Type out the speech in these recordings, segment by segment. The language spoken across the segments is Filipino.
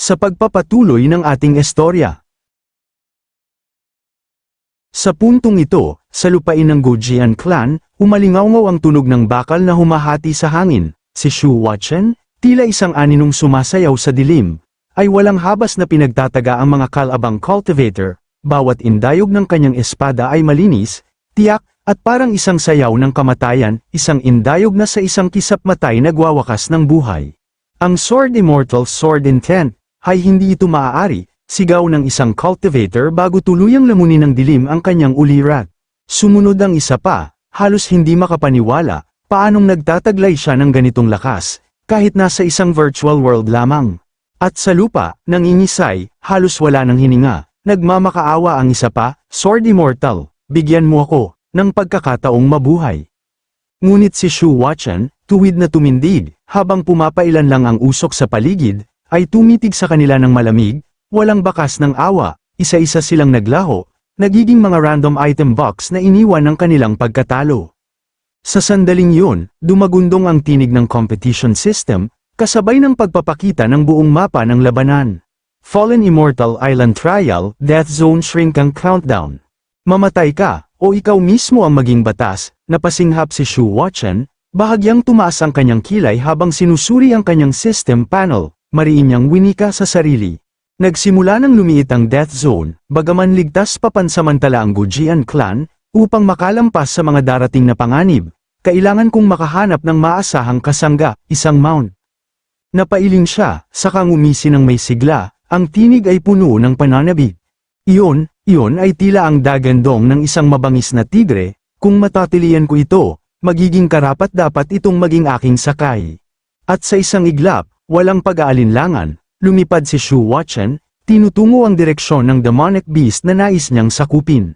sa pagpapatuloy ng ating istorya. Sa puntong ito, sa lupain ng Gojian clan, umalingaw ang tunog ng bakal na humahati sa hangin. Si Shu Wachen, tila isang aninong sumasayaw sa dilim, ay walang habas na pinagtataga ang mga kalabang cultivator, bawat indayog ng kanyang espada ay malinis, tiyak, at parang isang sayaw ng kamatayan, isang indayog na sa isang kisap matay nagwawakas ng buhay. Ang Sword Immortal Sword Intent, ay hindi ito maaari, sigaw ng isang cultivator bago tuluyang lamunin ng dilim ang kanyang ulirat. Sumunod ang isa pa, halos hindi makapaniwala, paanong nagtataglay siya ng ganitong lakas, kahit nasa isang virtual world lamang. At sa lupa, nangingisay, halos wala ng hininga, nagmamakaawa ang isa pa, Sword Immortal, bigyan mo ako, ng pagkakataong mabuhay. Ngunit si Shu Wachen, tuwid na tumindig, habang pumapailan lang ang usok sa paligid, ay tumitig sa kanila ng malamig, walang bakas ng awa, isa-isa silang naglaho, nagiging mga random item box na iniwan ng kanilang pagkatalo. Sa sandaling yun, dumagundong ang tinig ng competition system, kasabay ng pagpapakita ng buong mapa ng labanan. Fallen Immortal Island Trial, Death Zone Shrink ang Countdown. Mamatay ka, o ikaw mismo ang maging batas, napasinghap si Shu Wachen, bahagyang tumaas ang kanyang kilay habang sinusuri ang kanyang system panel, mariin niyang winika sa sarili. Nagsimula nang lumiit ang Death Zone, bagaman ligtas papansamantala ang Gujian clan, upang makalampas sa mga darating na panganib, kailangan kong makahanap ng maasahang kasangga, isang mount. Napailing siya, saka ngumisi ng may sigla, ang tinig ay puno ng pananabik. Iyon, iyon ay tila ang dagandong ng isang mabangis na tigre, kung matatilian ko ito, magiging karapat dapat itong maging aking sakay. At sa isang iglap, walang pag-aalinlangan, lumipad si Shu Wachen, tinutungo ang direksyon ng demonic beast na nais niyang sakupin.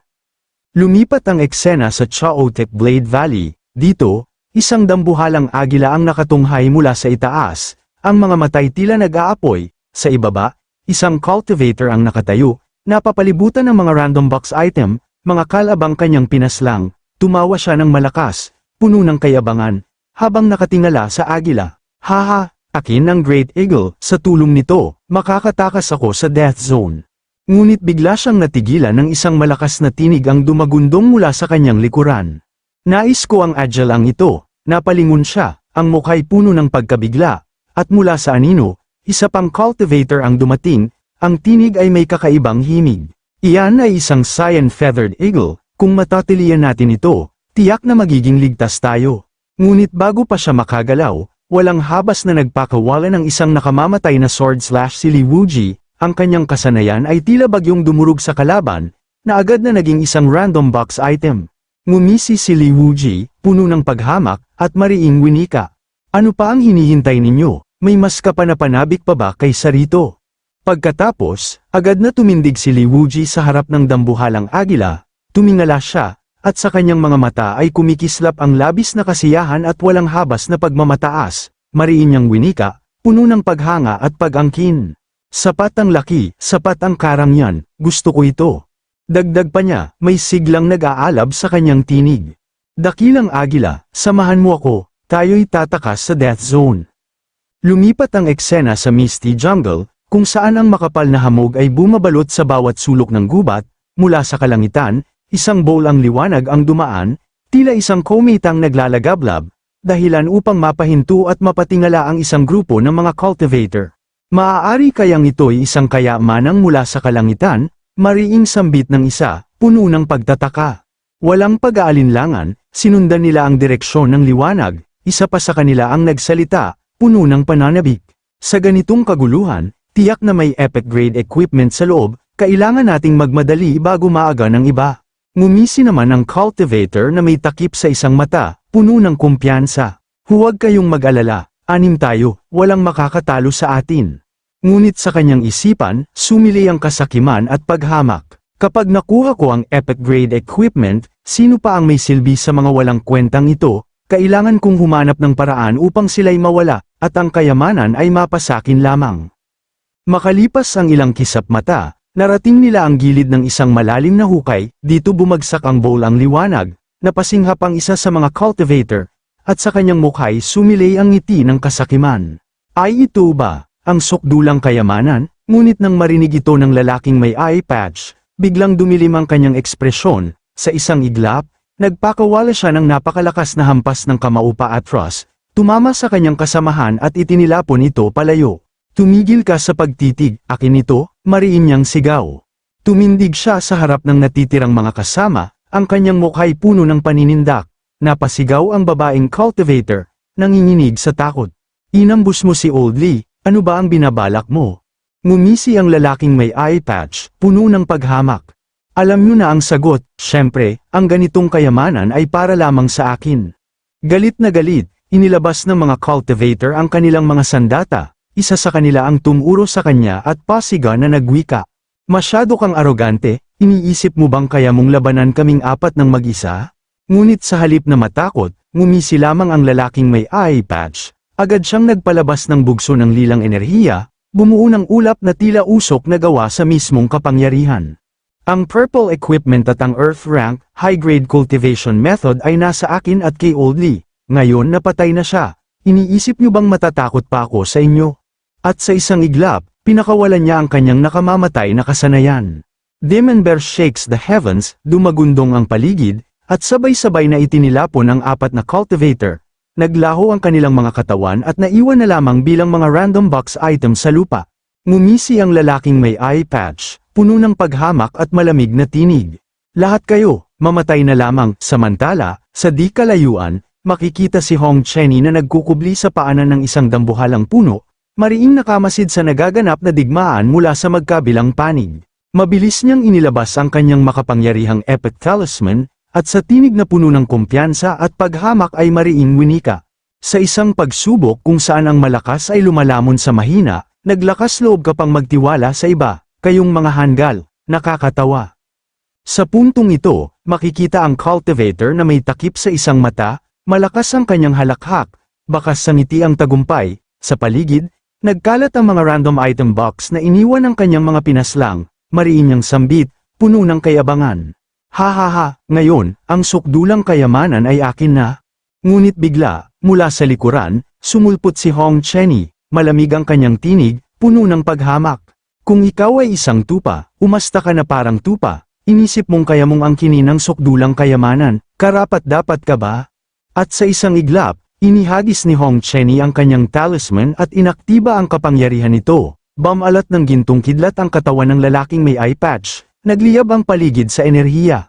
Lumipat ang eksena sa Chaotec Blade Valley, dito, isang dambuhalang agila ang nakatunghay mula sa itaas, ang mga matay tila nag-aapoy, sa ibaba, isang cultivator ang nakatayo, napapalibutan ng mga random box item, mga kalabang kanyang pinaslang, tumawa siya ng malakas, puno ng kayabangan, habang nakatingala sa agila. Haha, akin ang Great Eagle, sa tulong nito, makakatakas ako sa Death Zone. Ngunit bigla siyang natigilan ng isang malakas na tinig ang dumagundong mula sa kanyang likuran. Nais ko ang agile ang ito, napalingon siya, ang mukha'y puno ng pagkabigla, at mula sa anino, isa pang cultivator ang dumating, ang tinig ay may kakaibang himig. Iyan ay isang cyan feathered eagle, kung matatilian natin ito, tiyak na magiging ligtas tayo. Ngunit bago pa siya makagalaw, walang habas na nagpakawala ng isang nakamamatay na sword slash si Li Wuji, ang kanyang kasanayan ay tila bagyong dumurog sa kalaban, na agad na naging isang random box item. Ngumisi si Li Wuji, puno ng paghamak, at mariing winika. Ano pa ang hinihintay ninyo? May mas kapanapanabik pa ba kaysa rito? Pagkatapos, agad na tumindig si Li Wuji sa harap ng dambuhalang agila, tumingala siya, at sa kanyang mga mata ay kumikislap ang labis na kasiyahan at walang habas na pagmamataas, mariin niyang winika, puno ng paghanga at pag-angkin. Sapat ang laki, sapat ang karangyan, gusto ko ito. Dagdag pa niya, may siglang nag-aalab sa kanyang tinig. Dakilang agila, samahan mo ako, tayo'y tatakas sa death zone. Lumipat ang eksena sa Misty Jungle, kung saan ang makapal na hamog ay bumabalot sa bawat sulok ng gubat, mula sa kalangitan, isang bowl ang liwanag ang dumaan, tila isang kometang naglalagablab, dahilan upang mapahinto at mapatingala ang isang grupo ng mga cultivator. Maaari kayang ito'y isang kayamanang mula sa kalangitan, mariing sambit ng isa, puno ng pagtataka. Walang pag-aalinlangan, sinundan nila ang direksyon ng liwanag, isa pa sa kanila ang nagsalita, puno ng pananabik. Sa ganitong kaguluhan, tiyak na may epic grade equipment sa loob, kailangan nating magmadali bago maaga ng iba. Ngumisi naman ang cultivator na may takip sa isang mata, puno ng kumpiyansa. Huwag kayong mag-alala, anim tayo, walang makakatalo sa atin. Ngunit sa kanyang isipan, sumili ang kasakiman at paghamak. Kapag nakuha ko ang epic grade equipment, sino pa ang may silbi sa mga walang kwentang ito, kailangan kong humanap ng paraan upang sila'y mawala, at ang kayamanan ay mapasakin lamang. Makalipas ang ilang kisap mata, narating nila ang gilid ng isang malalim na hukay, dito bumagsak ang bowl ang liwanag, napasinghap ang isa sa mga cultivator, at sa kanyang mukha'y sumilay ang ngiti ng kasakiman. Ay ito ba, ang sukdulang kayamanan, Ngunit nang marinig ito ng lalaking may eye patch, biglang dumilim ang kanyang ekspresyon, sa isang iglap, nagpakawala siya ng napakalakas na hampas ng kamaupa Atros, tumama sa kanyang kasamahan at itinilapon ito palayo. Tumigil ka sa pagtitig, akin ito, mariin niyang sigaw. Tumindig siya sa harap ng natitirang mga kasama, ang kanyang mukha'y puno ng paninindak. Napasigaw ang babaeng cultivator, nanginginig sa takot. Inambus mo si Old Lee, ano ba ang binabalak mo? Ngumisi ang lalaking may eye patch, puno ng paghamak. Alam nyo na ang sagot, syempre, ang ganitong kayamanan ay para lamang sa akin. Galit na galit, inilabas ng mga cultivator ang kanilang mga sandata, isa sa kanila ang tumuro sa kanya at pasiga na nagwika. Masyado kang arogante, iniisip mo bang kaya mong labanan kaming apat ng mag-isa? Ngunit sa halip na matakot, ngumisi lamang ang lalaking may eye patch, agad siyang nagpalabas ng bugso ng lilang enerhiya, bumuo ng ulap na tila usok na gawa sa mismong kapangyarihan. Ang purple equipment at ang earth rank, high-grade cultivation method ay nasa akin at kay Old Lee. Ngayon napatay na siya. Iniisip niyo bang matatakot pa ako sa inyo? At sa isang iglap, pinakawalan niya ang kanyang nakamamatay na kasanayan. Demon Bear shakes the heavens, dumagundong ang paligid, at sabay-sabay na itinilapon ang apat na cultivator. Naglaho ang kanilang mga katawan at naiwan na lamang bilang mga random box item sa lupa. Ngumisi ang lalaking may eye patch, puno ng paghamak at malamig na tinig. Lahat kayo, mamatay na lamang, samantala, sa di kalayuan, makikita si Hong Chenny na nagkukubli sa paanan ng isang dambuhalang puno, mariing nakamasid sa nagaganap na digmaan mula sa magkabilang panig. Mabilis niyang inilabas ang kanyang makapangyarihang epic talisman, at sa tinig na puno ng kumpiyansa at paghamak ay mariing winika. Sa isang pagsubok kung saan ang malakas ay lumalamon sa mahina, naglakas loob ka pang magtiwala sa iba, kayong mga hanggal, nakakatawa. Sa puntong ito, makikita ang cultivator na may takip sa isang mata, malakas ang kanyang halakhak, bakas sa ngiti ang tagumpay, sa paligid, nagkalat ang mga random item box na iniwan ng kanyang mga pinaslang, mariin niyang sambit, puno ng kayabangan. Ha ha ha, ngayon, ang sukdulang kayamanan ay akin na. Ngunit bigla, mula sa likuran, sumulpot si Hong Chenny, malamig ang kanyang tinig, puno ng paghamak. Kung ikaw ay isang tupa, umasta ka na parang tupa, inisip mong kaya mong angkinin ng sukdulang kayamanan, karapat dapat ka ba? At sa isang iglap, inihagis ni Hong Chenny ang kanyang talisman at inaktiba ang kapangyarihan nito. Bamalat ng gintong kidlat ang katawan ng lalaking may eye patch, Nagliyab ang paligid sa enerhiya.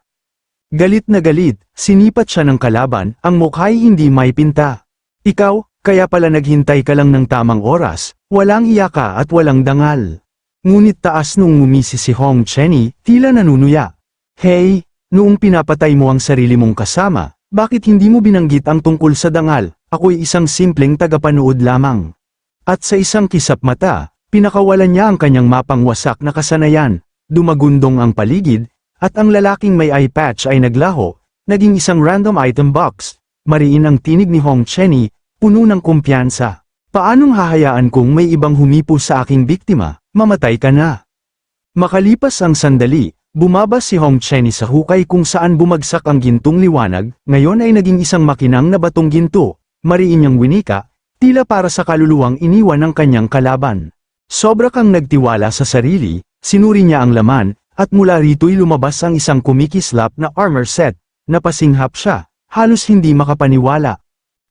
Galit na galit, sinipat siya ng kalaban, ang mukha'y hindi may pinta. Ikaw, kaya pala naghintay ka lang ng tamang oras, walang iyaka at walang dangal. Ngunit taas nung ngumisi si Hong Chenny, tila nanunuya. Hey, noong pinapatay mo ang sarili mong kasama, bakit hindi mo binanggit ang tungkol sa dangal, ako'y isang simpleng tagapanood lamang. At sa isang kisap mata, pinakawalan niya ang kanyang mapangwasak na kasanayan, Dumagundong ang paligid, at ang lalaking may eye patch ay naglaho, naging isang random item box. Mariin ang tinig ni Hong Chenny, puno ng kumpiyansa. Paanong hahayaan kung may ibang humipo sa aking biktima, mamatay ka na? Makalipas ang sandali, bumaba si Hong Chenny sa hukay kung saan bumagsak ang gintong liwanag, ngayon ay naging isang makinang na batong ginto, mariin niyang winika, tila para sa kaluluwang iniwan ng kanyang kalaban. Sobra kang nagtiwala sa sarili, Sinuri niya ang laman, at mula rito'y lumabas ang isang kumikislap na armor set. Napasinghap siya, halos hindi makapaniwala.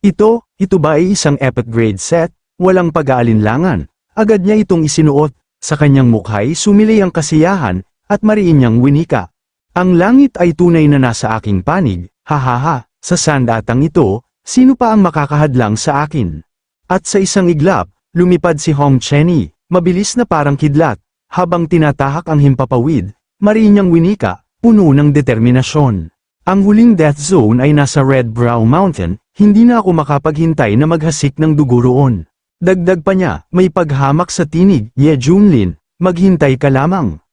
Ito, ito ba ay isang epic grade set? Walang pag-aalinlangan. Agad niya itong isinuot, sa kanyang mukha'y sumili ang kasiyahan, at mariin niyang winika. Ang langit ay tunay na nasa aking panig, hahaha, sa sandatang ito, sino pa ang makakahadlang sa akin? At sa isang iglap, lumipad si Hong Chenny, mabilis na parang kidlat, habang tinatahak ang himpapawid, marinyang winika, puno ng determinasyon. Ang huling death zone ay nasa Red Brow Mountain, hindi na ako makapaghintay na maghasik ng dugo roon. Dagdag pa niya, may paghamak sa tinig, Ye Junlin, maghintay ka lamang.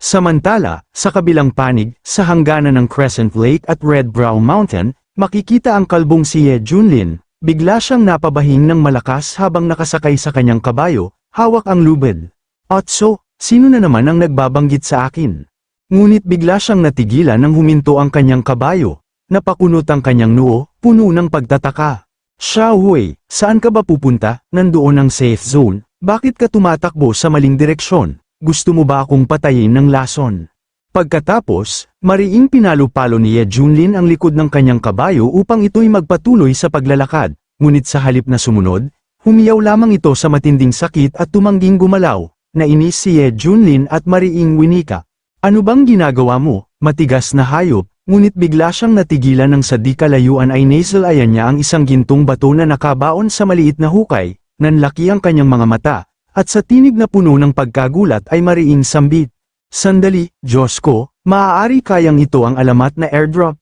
Samantala, sa kabilang panig, sa hangganan ng Crescent Lake at Red Brow Mountain, makikita ang kalbong si Ye Junlin, bigla siyang napabahing ng malakas habang nakasakay sa kanyang kabayo, hawak ang lubid. Otso, Sino na naman ang nagbabanggit sa akin? Ngunit bigla siyang natigilan nang huminto ang kanyang kabayo. Napakunot ang kanyang noo, puno ng pagtataka. Xiao saan ka ba pupunta? Nandoon ang safe zone. Bakit ka tumatakbo sa maling direksyon? Gusto mo ba akong patayin ng lason? Pagkatapos, mariing pinalo-palo ni Ye Junlin ang likod ng kanyang kabayo upang ito'y magpatuloy sa paglalakad, ngunit sa halip na sumunod, humiyaw lamang ito sa matinding sakit at tumangging gumalaw, nainis si Ye Junlin at mariing winika. Ano bang ginagawa mo, matigas na hayop, ngunit bigla siyang natigilan ng sa di kalayuan ay nasalayan niya ang isang gintong bato na nakabaon sa maliit na hukay, nanlaki ang kanyang mga mata, at sa tinig na puno ng pagkagulat ay mariing sambit. Sandali, Diyos ko, maaari kayang ito ang alamat na airdrop.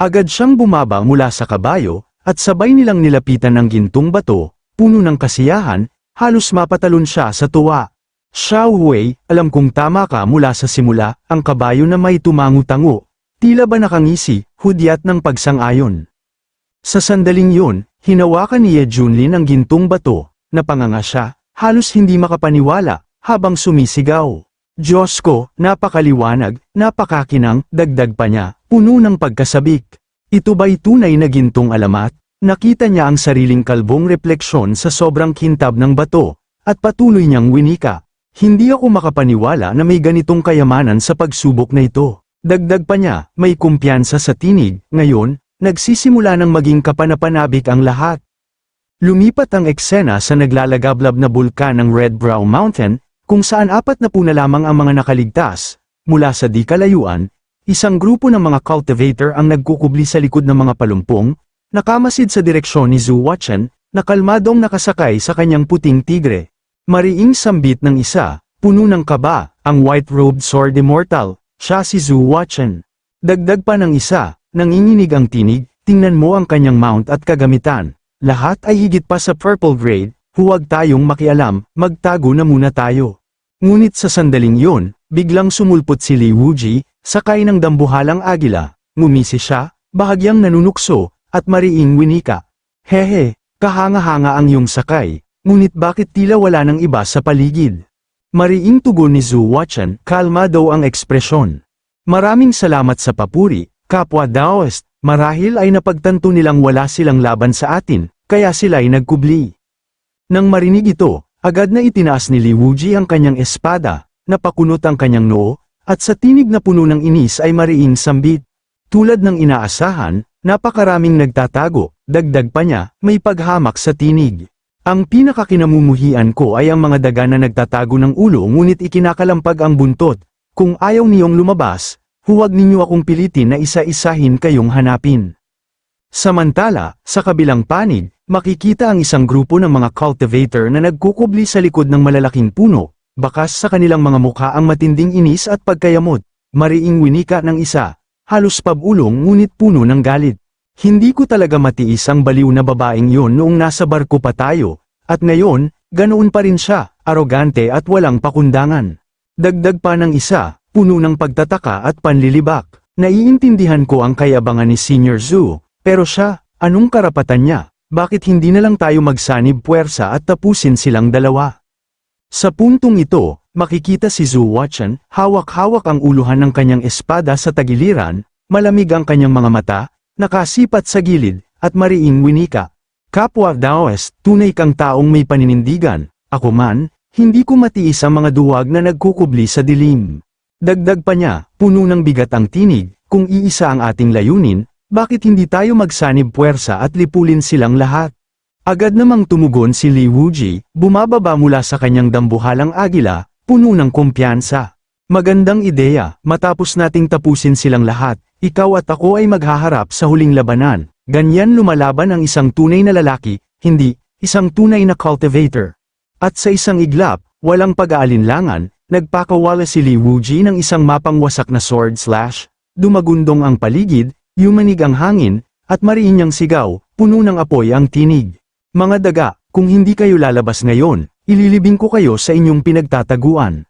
Agad siyang bumaba mula sa kabayo, at sabay nilang nilapitan ang gintong bato, puno ng kasiyahan, halos mapatalon siya sa tuwa. Xiao Hui, alam kong tama ka mula sa simula, ang kabayo na may tumangu-tango, tila ba nakangisi, hudyat ng pagsang-ayon. Sa sandaling yun, hinawakan ni Ye Junlin ang gintong bato, napanganga siya, halos hindi makapaniwala, habang sumisigaw. Diyos ko, napakaliwanag, napakakinang, dagdag pa niya, puno ng pagkasabik. Ito ba'y tunay na gintong alamat? Nakita niya ang sariling kalbong refleksyon sa sobrang kintab ng bato, at patuloy niyang winika. Hindi ako makapaniwala na may ganitong kayamanan sa pagsubok na ito. Dagdag pa niya, may kumpiyansa sa tinig, ngayon, nagsisimula ng maging kapanapanabik ang lahat. Lumipat ang eksena sa naglalagablab na bulkan ng Red Brow Mountain, kung saan apat na puna lamang ang mga nakaligtas, mula sa di kalayuan, isang grupo ng mga cultivator ang nagkukubli sa likod ng mga palumpong, nakamasid sa direksyon ni Zhu Watchen, na kalmadong nakasakay sa kanyang puting tigre. Mariing sambit ng isa, puno ng kaba, ang white-robed sword immortal, siya si Zhu Watchen. Dagdag pa ng isa, nanginginig ang tinig, tingnan mo ang kanyang mount at kagamitan. Lahat ay higit pa sa purple grade, huwag tayong makialam, magtago na muna tayo. Ngunit sa sandaling yun, biglang sumulpot si Li Wuji, sakay ng dambuhalang agila, ngumisi siya, bahagyang nanunukso, at mariing winika. Hehe, kahanga-hanga ang iyong sakay, ngunit bakit tila wala ng iba sa paligid? Mariing tugon ni Zhu Watchen, kalma daw ang ekspresyon. Maraming salamat sa papuri, kapwa Daoist, marahil ay napagtanto nilang wala silang laban sa atin, kaya sila'y nagkubli. Nang marinig ito, agad na itinaas ni Li Wuji ang kanyang espada, napakunot ang kanyang noo, at sa tinig na puno ng inis ay mariing sambit. Tulad ng inaasahan, napakaraming nagtatago, dagdag pa niya, may paghamak sa tinig. Ang pinakakinamumuhian ko ay ang mga daga na nagtatago ng ulo ngunit ikinakalampag ang buntot. Kung ayaw niyong lumabas, huwag ninyo akong pilitin na isa-isahin kayong hanapin. Samantala, sa kabilang panig, makikita ang isang grupo ng mga cultivator na nagkukubli sa likod ng malalaking puno, bakas sa kanilang mga mukha ang matinding inis at pagkayamot, mariing winika ng isa, halos pabulong ngunit puno ng galit. Hindi ko talaga matiis ang baliw na babaeng yon noong nasa barko pa tayo, at ngayon, ganoon pa rin siya, arogante at walang pakundangan. Dagdag pa ng isa, puno ng pagtataka at panlilibak. Naiintindihan ko ang kayabangan ni Senior Zhu, pero siya, anong karapatan niya? Bakit hindi na lang tayo magsanib puwersa at tapusin silang dalawa? Sa puntong ito, makikita si Zhu Watchen, hawak-hawak ang uluhan ng kanyang espada sa tagiliran, malamig ang kanyang mga mata, nakasipat sa gilid, at mariing winika. Kapwa Daoist, tunay kang taong may paninindigan, ako man, hindi ko matiis ang mga duwag na nagkukubli sa dilim. Dagdag pa niya, puno ng bigat ang tinig, kung iisa ang ating layunin, bakit hindi tayo magsanib puwersa at lipulin silang lahat? Agad namang tumugon si Li Wuji, bumababa mula sa kanyang dambuhalang agila, puno ng kumpiyansa. Magandang ideya, matapos nating tapusin silang lahat, ikaw at ako ay maghaharap sa huling labanan. Ganyan lumalaban ang isang tunay na lalaki, hindi, isang tunay na cultivator. At sa isang iglap, walang pag-aalinlangan, nagpakawala si Li Wuji ng isang mapangwasak na sword slash, dumagundong ang paligid, yumanig ang hangin, at mariin niyang sigaw, puno ng apoy ang tinig. Mga daga, kung hindi kayo lalabas ngayon, ililibing ko kayo sa inyong pinagtataguan.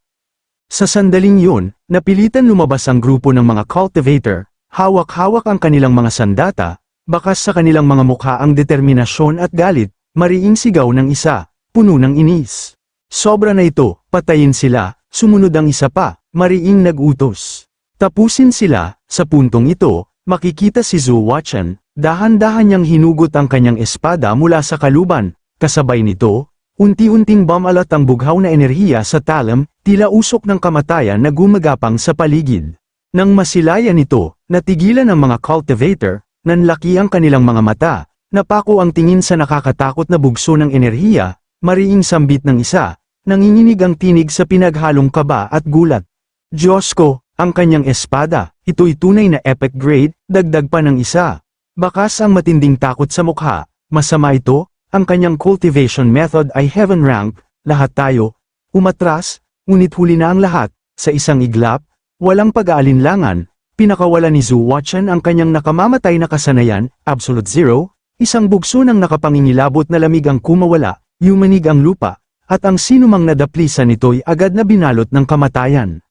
Sa sandaling yun, napilitan lumabas ang grupo ng mga cultivator, hawak-hawak ang kanilang mga sandata, bakas sa kanilang mga mukha ang determinasyon at galit, mariing sigaw ng isa, puno ng inis. Sobra na ito, patayin sila, sumunod ang isa pa, mariing nagutos. Tapusin sila, sa puntong ito, makikita si Zhu Watchen, dahan-dahan niyang hinugot ang kanyang espada mula sa kaluban, kasabay nito, Unti-unting bumalat ang bughaw na enerhiya sa talam, tila usok ng kamatayan na gumagapang sa paligid. Nang masilayan ito, natigilan ang mga cultivator, nanlaki ang kanilang mga mata, napako ang tingin sa nakakatakot na bugso ng enerhiya, mariing sambit ng isa, nanginginig ang tinig sa pinaghalong kaba at gulat. Diyos ko, ang kanyang espada, ito'y tunay na epic grade, dagdag pa ng isa. Bakas ang matinding takot sa mukha, masama ito, ang kanyang cultivation method ay heaven rank, lahat tayo, umatras, ngunit huli na ang lahat, sa isang iglap, walang pag-aalinlangan, pinakawala ni Zhu Watchen ang kanyang nakamamatay na kasanayan, absolute zero, isang bugso ng nakapangingilabot na lamig ang kumawala, yumanig ang lupa, at ang sinumang nadaplisan nito'y agad na binalot ng kamatayan.